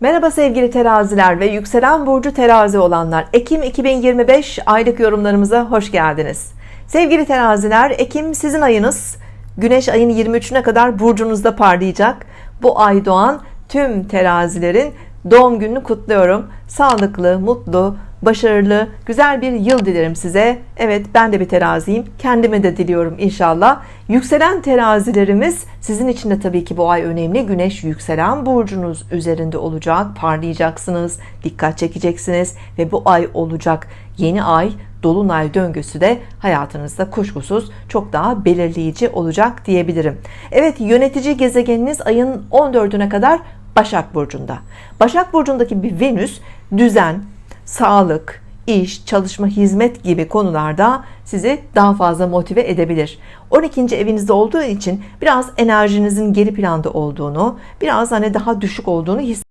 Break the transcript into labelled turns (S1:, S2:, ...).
S1: Merhaba sevgili teraziler ve yükselen burcu terazi olanlar. Ekim 2025 aylık yorumlarımıza hoş geldiniz. Sevgili teraziler, Ekim sizin ayınız. Güneş ayın 23'üne kadar burcunuzda parlayacak. Bu ay doğan tüm terazilerin doğum gününü kutluyorum. Sağlıklı, mutlu, başarılı, güzel bir yıl dilerim size. Evet ben de bir teraziyim. Kendime de diliyorum inşallah. Yükselen terazilerimiz sizin için de tabii ki bu ay önemli. Güneş yükselen burcunuz üzerinde olacak. Parlayacaksınız, dikkat çekeceksiniz ve bu ay olacak yeni ay dolunay döngüsü de hayatınızda kuşkusuz çok daha belirleyici olacak diyebilirim. Evet yönetici gezegeniniz ayın 14'üne kadar Başak Burcu'nda. Başak Burcu'ndaki bir Venüs düzen, sağlık, iş, çalışma, hizmet gibi konularda sizi daha fazla motive edebilir. 12. evinizde olduğu için biraz enerjinizin geri planda olduğunu, biraz hani daha düşük olduğunu hissediyorsunuz